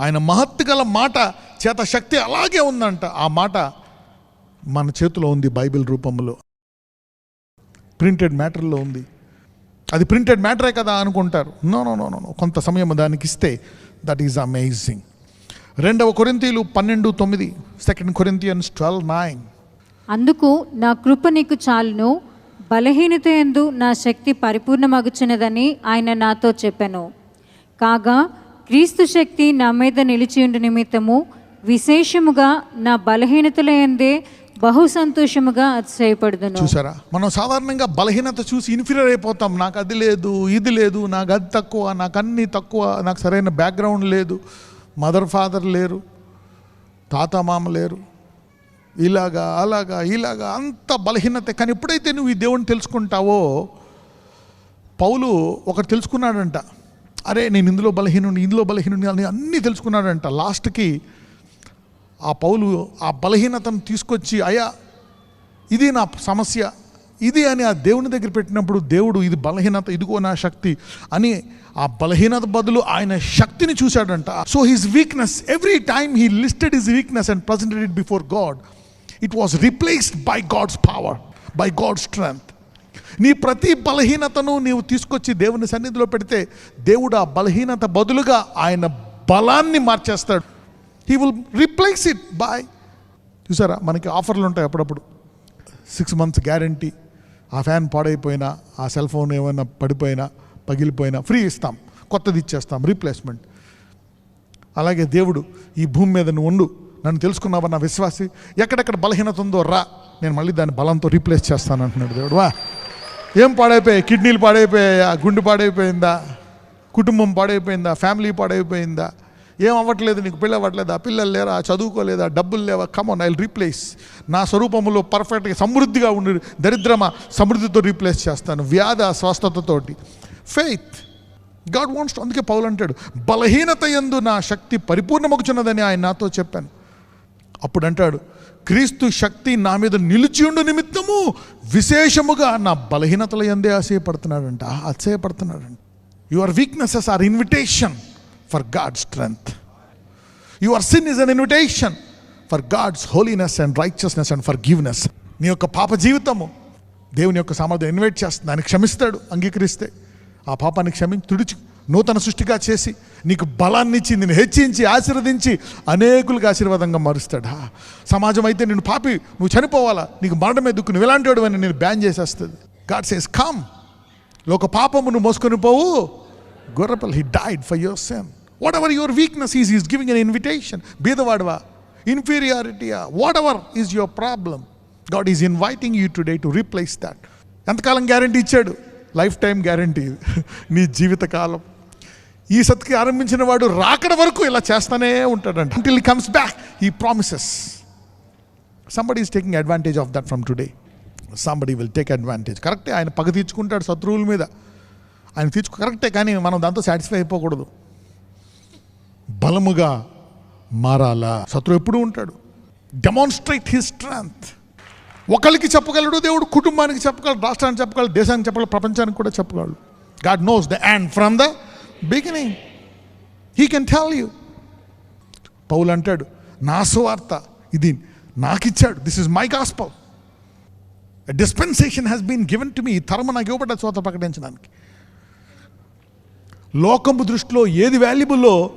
ఆయన మహత్తు గల మాట చేత శక్తి అలాగే ఉందంట. ఆ మాట మన చేతిలో ఉంది బైబిల్ రూపంలో. ప్రింటెడ్ మ్యాటర్లో ఉంది. అది ప్రింటెడ్ మ్యాటరే కదా అనుకుంటారు. నో నో నో నో కొంత సమయం దానికి ఇస్తే దట్ ఈజ్ అమేజింగ్ రెండవ కొరింతీలు పన్నెండు తొమ్మిది సెకండ్ కొరింతియన్స్ ట్వెల్వ్ నైన్. అందుకు నా కృప నీకు చాలును బలహీనత ఎందు నా శక్తి పరిపూర్ణమగుచున్నదని ఆయన నాతో చెప్పాను. కాగా క్రీస్తు శక్తి నా మీద నిలిచియుండు నిమిత్తము. విశేషముగా నా బలహీనతల ఎందే బహు సంతోషముగా అతిశయపడుదును. చూసారా? మనం సాధారణంగా బలహీనత చూసి ఇన్ఫీరియర్ అయిపోతాం. నాకు అది లేదు ఇది లేదు నాకు అది తక్కువ నాకు అన్నీ తక్కువ నాకు సరైన బ్యాక్గ్రౌండ్ లేదు. మదర్ ఫాదర్ లేరు తాత మామ లేరు. ఇలాగా అలాగా ఇలాగా అంత బలహీనత. కానీ ఎప్పుడైతే నువ్వు ఈ దేవుని తెలుసుకుంటావో పౌలు ఒకటి తెలుసుకున్నాడంట. అరే నేను ఇందులో బలహీనుని ఇందులో బలహీనుని అని అన్నీ తెలుసుకున్నాడంట. లాస్ట్కి ఆ పౌలు ఆ బలహీనతను తీసుకొచ్చి అయ్యా ఇది నా సమస్య ఇది అని ఆ దేవుని దగ్గర పెట్టినప్పుడు దేవుడు ఇది బలహీనత ఇదిగో నా శక్తి అని ఆ బలహీనత బదులు ఆయన శక్తిని చూశాడంట. So his weakness every time he listed his weakness and presented it before God it was replaced by God's power by God strength నీ ప్రతి బలహీనతను నీవు తీసుకొచ్చి దేవుని సన్నిధిలో పెడితే దేవుడు ఆ బలహీనత బదులుగా ఆయన బలాన్ని మార్చేస్తాడు. He will replace it by చూసారా? మనకి ఆఫర్లు ఉంటాయి అప్పుడప్పుడు. సిక్స్ మంత్స్ గ్యారంటీ ఆ ఫ్యాన్ పాడైపోయినా ఆ సెల్ ఫోన్ ఏమైనా పడిపోయినా పగిలిపోయినా ఫ్రీ ఇస్తాం. కొత్తది ఇచ్చేస్తాం రీప్లేస్మెంట్ అలాగే దేవుడు ఈ భూమి మీద నువ్వు ఉండు. నన్ను తెలుసుకున్నావా నా విశ్వాసి? ఎక్కడెక్కడ బలహీనత ఉందో రా. నేను మళ్ళీ దాన్ని బలంతో రీప్లేస్ చేస్తాను అంటున్నాడు దేవుడు. వా. ఏం పాడైపోయాయి? కిడ్నీలు పాడైపోయాయా? గుండె పాడైపోయిందా? కుటుంబం పాడైపోయిందా? ఫ్యామిలీ పాడైపోయిందా? ఏం అవ్వట్లేదు నీకు? పిల్ల అవ్వట్లేదా? పిల్లలు లేరా? చదువుకోలేదా? డబ్బులు లేవా? కమన్ ఐ రీప్లేస్ నా స్వరూపంలో పర్ఫెక్ట్గా సమృద్ధిగా ఉండి దరిద్రమా సమృద్ధితో రీప్లేస్ చేస్తాను. వ్యాధ స్వస్థతతోటి ఫెయిత్ గాడ్ వాంట్స్ అందుకే పౌలు అంటాడు బలహీనత ఎందు నా శక్తి పరిపూర్ణమగుచున్నదని ఆయన నాతో చెప్పాను. అప్పుడు అంటాడు క్రీస్తు శక్తి నా మీద నిలిచిండు నిమిత్తము. విశేషముగా నా బలహీనతల ఎందే ఆశయపడుతున్నాడంట. ఆశయపడుతున్నాడంట. Your weaknesses are invitation for God strength your sin is an invitation for God's holiness and righteousness and forgiveness నీ యొక్క పాప జీవితము దేవుని యొక్క సామర్థ్యం ఇన్వైట్ చేస్తుంది. ఆయన క్షమిస్తాడు అంగీకరిస్తే. ఆ పాపాన్ని క్షమించి తుడిచి నూతన సృష్టిగా చేసి నీకు బలాన్ని ఇచ్చి నిన్ను హెచ్చించి ఆశీర్వదించి అనేకులకు ఆశీర్వాదంగా మారుస్తాడా. సమాజం అయితే నేను పాపి నువ్వు చనిపోవాలా? నీకు మరణమే దుక్కు నువ్వు ఎలాంటి వాడు అని నేను బ్యాన్ చేసేస్తుంది. గాడ్ సేస్ కామ్ లోక పాపము నువ్వు మోసుకొని పోవు. గొర్రపల్ he died for your sin whatever your weakness is is giving an invitation బీదవాడవా ఇన్ఫీరియారిటీయా whatever is your problem God is inviting you today to replace that ఎంతకాలం గ్యారంటీ ఇచ్చాడు? లైఫ్ టైం గ్యారంటీ నీ జీవితకాలం. ఈ సత్కి ఆరంభించిన వాడు రాకడ వరకు ఇలా చేస్తానే ఉంటాడంట. అంటిల్ కమ్స్ బ్యాక్ ఈ promises somebody is taking advantage of that from today somebody will take advantage కరెక్టే ఆయన పగ తీర్చుకుంటాడు శత్రువుల మీద. ఆయన తీర్చుకో కరెక్టే కానీ మనం దాంతో సాటిస్ఫై అయిపోకూడదు. బలముగా మారాలా? శత్రువు ఎప్పుడు ఉంటాడు. డెమాన్స్ట్రేట్ హిస్ స్ట్రెంగ్త్ ఒకరికి చెప్పగలడు దేవుడు కుటుంబానికి చెప్పగలడు రాష్ట్రానికి చెప్పగలడు దేశానికి చెప్పగలడు ప్రపంచానికి కూడా చెప్పగలడు. God knows the and from the beginning he can tell you Paul అంటాడు నా సువార్త ఇది నాకిచ్చాడు. This is my gospel dispensation has been given to me ఈ తరమ నాకు ఇవ్వబడ్డ చోత ప్రకటించడానికి. లోకము దృష్టిలో ఏది వాల్యుబుల్లో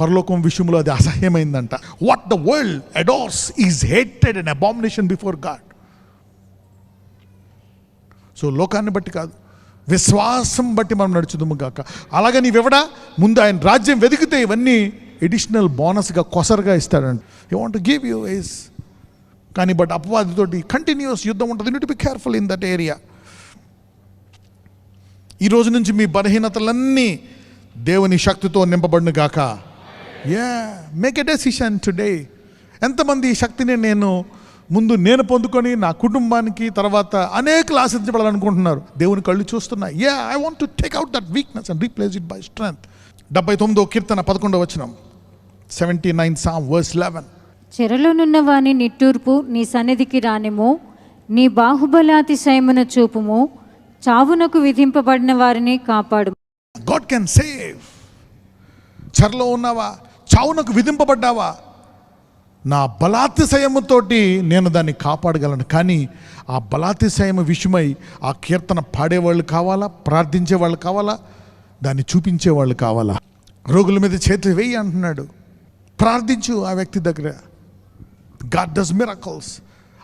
పరలోకం విషయంలో అది అసహ్యమైందంట. What the world adores is hated and abomination before God so లోకాన్ని బట్టి కాదు. విశ్వాసం బట్టి మనం నడుచుదాము కాక అలాగే నీవెవడా ముందు ఆయన రాజ్యం వెతికితే ఇవన్నీ ఎడిషనల్ బోనస్గా కొసరుగా ఇస్తాడంట. You want give you is కానీ బట్ అపవాదితోటి కంటిన్యూస్ యుద్ధం ఉంటుంది. You need be careful in that area ఈ రోజు నుంచి మీ బలహీనతలన్నీ దేవుని శక్తితో నింపబడిన గాక. Yeah make a decision today ఎంతమంది ఈ శక్తిని నేను ముందు నేను పొందుకొని నా కుటుంబానికి తర్వాత అనేకలు ఆశించబడాలనుకుంటున్నారు. దేవుని కళ్ళు చూస్తున్నాయి yeah I want to take out that weakness and replace it by strength డెబ్బై తొమ్మిదో కీర్తన పదకొండవ వచనం. Seventy nine psalm verse eleven చెరలోనున్న వాని నిట్టూర్పు నీ సన్నిధికి రానిము నీ బాహుబలాతిశయమున చూపుము. చావునకు విధింపబడిన వారిని కాపాడు గాడ్ కెన్ సేవ్ చెరలో ఉన్నావా? చావునకు విధింపబడ్డావా? నా బలాతిశయముతోటి నేను దాన్ని కాపాడగలను. కానీ ఆ బలాతిశయము విషయమై ఆ కీర్తన పాడేవాళ్ళు కావాలా? ప్రార్థించే వాళ్ళు కావాలా? దాన్ని చూపించే వాళ్ళు కావాలా? రోగుల మీద చేతి వేయి అంటున్నాడు. ప్రార్థించు ఆ వ్యక్తి దగ్గర. God does miracles.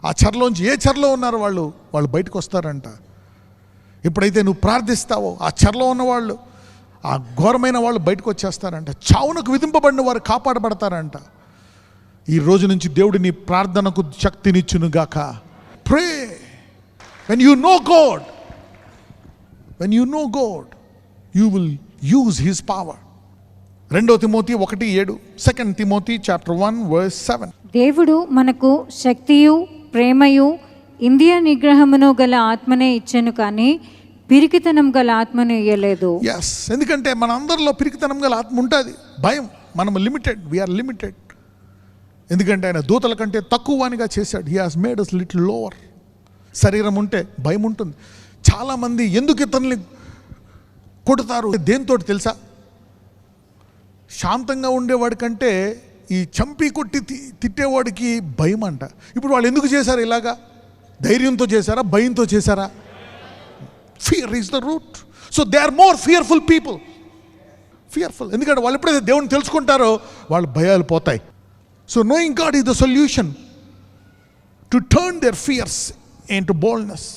ఆ చెరలోంచి ఏ చెరలో ఉన్నారు వాళ్ళు వాళ్ళు బయటకు వస్తారంట. ఎప్పుడైతే నువ్వు ప్రార్థిస్తావో ఆ చెరలో ఉన్నవాళ్ళు ఆ ఘోరమైన వాళ్ళు బయటకు వచ్చేస్తారంట. చావునకు విధింపబడిన వారు కాపాడబడతారంట. ఈ రోజు నుంచి దేవుడు నీ ప్రార్థనకు శక్తినిచ్చునుగాక. Pray when you know God when you know God you will use his power రెండో తిమోతి ఒకటి ఏడు second Timothy chapter one verse seven దేవుడు మనకు శక్తియు ప్రేమయు ఇంద్రియ నిగ్రహమును గల ఆత్మనే ఇచ్చెను కానీ పిరికితనం గల ఆత్మను ఇయ్యలేదు. ఎస్ ఎందుకంటే మన అందరిలో పిరికితనం గల ఆత్మ ఉంటుంది. భయం మనం లిమిటెడ్ వీఆర్ లిమిటెడ్ ఎందుకంటే ఆయన దూతల కంటే తక్కువనిగా చేశాడు. He has made us little lower శరీరం ఉంటే భయం ఉంటుంది. చాలామంది ఎందుకు ఇతరుల్ని కొడతారు? దేంతో తెలుసా? శాంతంగా ఉండేవాడి కంటే ఈ చంపి కొట్టి తి- తిట్టేవాడికి భయం అంట. ఇప్పుడు వాళ్ళు ఎందుకు చేశారు ఇలాగా? ధైర్యంతో చేశారా? భయంతో చేశారా? Fear is the root so they are more fearful people fearful ఎందుకంటే వాళ్ళు ఎప్పుడైతే దేవుని తెలుసుకుంటారో వాళ్ళ భయాలు పోతాయి. So knowing God is the solution to turn their fears into boldness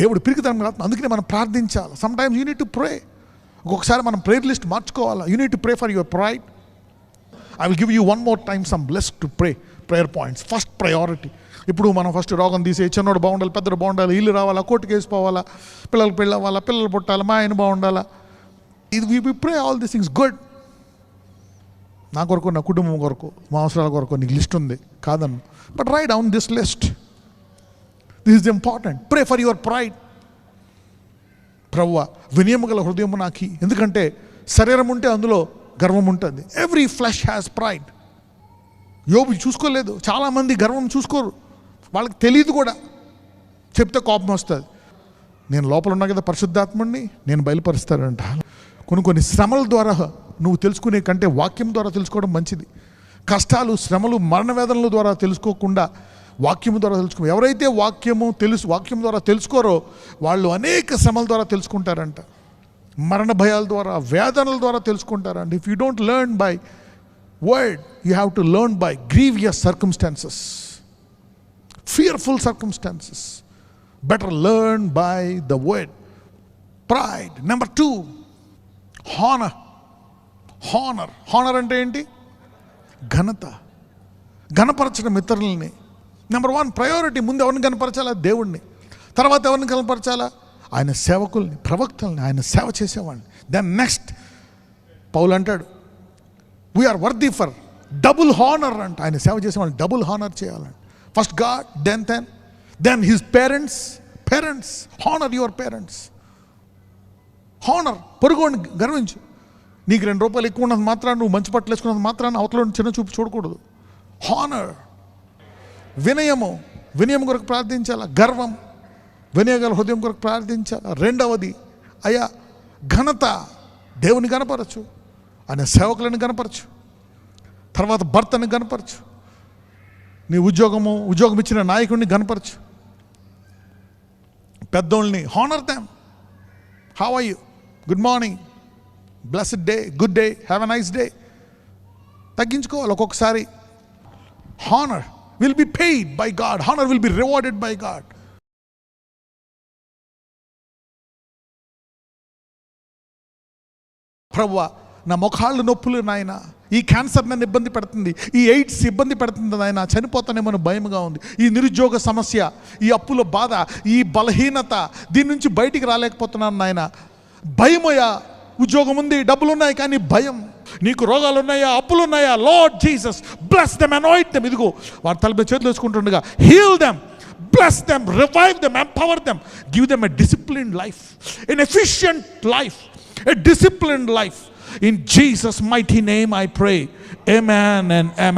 దేవుడు పిరికితనం కాదు. అందుకనే మనం ప్రార్థించాలి. Sometimes you need to pray ఒక్కొక్కసారి మనం ప్రేయర్ లిస్ట్ మార్చుకోవాలి. You need to pray for your pride I will give you one more time some bless to pray prayer points first priority ఇప్పుడు మనం ఫస్ట్ రోగం తీసే చిన్నోడు బాగుండాలి పెద్దడు బాగుండాలి ఇల్లు రావాలా కోర్టుకు వేసిపోవాలా పిల్లలు పెళ్ళి అవ్వాలా పిల్లలు పుట్టాలి మా ఆయన బాగుండాలా. ఇది we pray all these things good నా కొరకు నా కుటుంబం కొరకు మా అవసరాల కొరకు నీకు లిస్ట్ ఉంది కాదను. But write down this list this is important pray for your pride ప్రవ్వ వినయము గల హృదయం నాకి. ఎందుకంటే శరీరం ఉంటే అందులో గర్వం ఉంటుంది. ఎవ్రీ ఫ్లష్ హ్యాస్ ప్రైడ్ యోబు చూసుకోలేదు. చాలామంది గర్వం చూసుకోరు. వాళ్ళకి తెలియదు కూడా. చెప్తే కోపం వస్తుంది. నేను లోపల ఉన్నా కదా పరిశుద్ధాత్ముడిని నేను బయలుపరుస్తానంట. కొన్ని కొన్ని శ్రమల ద్వారా నువ్వు తెలుసుకునే కంటే వాక్యం ద్వారా తెలుసుకోవడం మంచిది. కష్టాలు శ్రమలు మరణవేదనల ద్వారా తెలుసుకోకుండా వాక్యము ద్వారా తెలుసుకో ఎవరైతే వాక్యము తెలుసు వాక్యం ద్వారా తెలుసుకోరో వాళ్ళు అనేక శ్రమల ద్వారా తెలుసుకుంటారంట. మరణ భయాల ద్వారా వేదనల ద్వారా తెలుసుకుంటారంట. If you don't learn by word you have to learn by grievous circumstances fearful circumstances better learn by the word pride number two honour honour honour అంటే ఏంటి? ఘనత. ఘనపరచడం ఇతరులని. నెంబర్ వన్ ప్రయారిటీ ముందు ఎవరిని కనపరచాలా దేవుణ్ణి. తర్వాత ఎవరిని కనపరచాలా ఆయన సేవకుల్ని ప్రవక్తల్ని ఆయన సేవ చేసేవాడిని దెన్ నెక్స్ట్ పౌలు అంటాడు we are worthy for double honour అంట. ఆయన సేవ చేసేవాళ్ళని డబుల్ హానర్ చేయాలంట. First God then then then his parents parents honour your parents honour పొరుగుని గర్వించు. నీకు రెండు రూపాయలు ఎక్కువ ఉన్నది మాత్రాన్ని నువ్వు మంచి బట్టలు వేసుకున్నది మాత్రాన్ని అవతల చిన్న చూపు చూడకూడదు. హానర్ వినయము. వినయం కొరకు ప్రార్థించాలా? గర్వం. వినయగల హృదయం కొరకు ప్రార్థించాల? రెండవది అయ్యా ఘనత దేవుని కనపరచు. ఆయన సేవకులను కనపరచు. తర్వాత భర్తని కనపరచు. నీ ఉద్యోగము ఉద్యోగం ఇచ్చిన నాయకుడిని కనపరచు. పెద్దోళ్ళని honour them how I you good morning blessed day good day have a nice day తగ్గించుకోవాలి ఒక్కొక్కసారి. Honour will be paid by God honour will be rewarded by God ప్రవ్వ నా ముఖాళ్ళు నొప్పులు నాయన. ఈ క్యాన్సర్ నన్ను ఇబ్బంది పెడుతుంది. ఈ ఎయిడ్స్ ఇబ్బంది పెడుతుంది నాయన. చనిపోతానేమో భయంగా ఉంది. ఈ నిరుద్యోగ సమస్య ఈ అప్పుల బాధ ఈ బలహీనత దీని నుంచి బయటికి రాలేకపోతున్నాను నాయన. భయమయ్యా. ఉద్యోగం ఉంది డబ్బులు ఉన్నాయి కానీ భయం. నీకు రోగాలు ఉన్నాయా అప్పులు ఉన్నాయా Lord Jesus bless them anoint them ఇదిగో వారి తలపై చేతులు వేసుకుంటుండగా heal them bless them revive them empower them give them a discipline life in efficient life a discipline life in Jesus mighty name I pray a man and a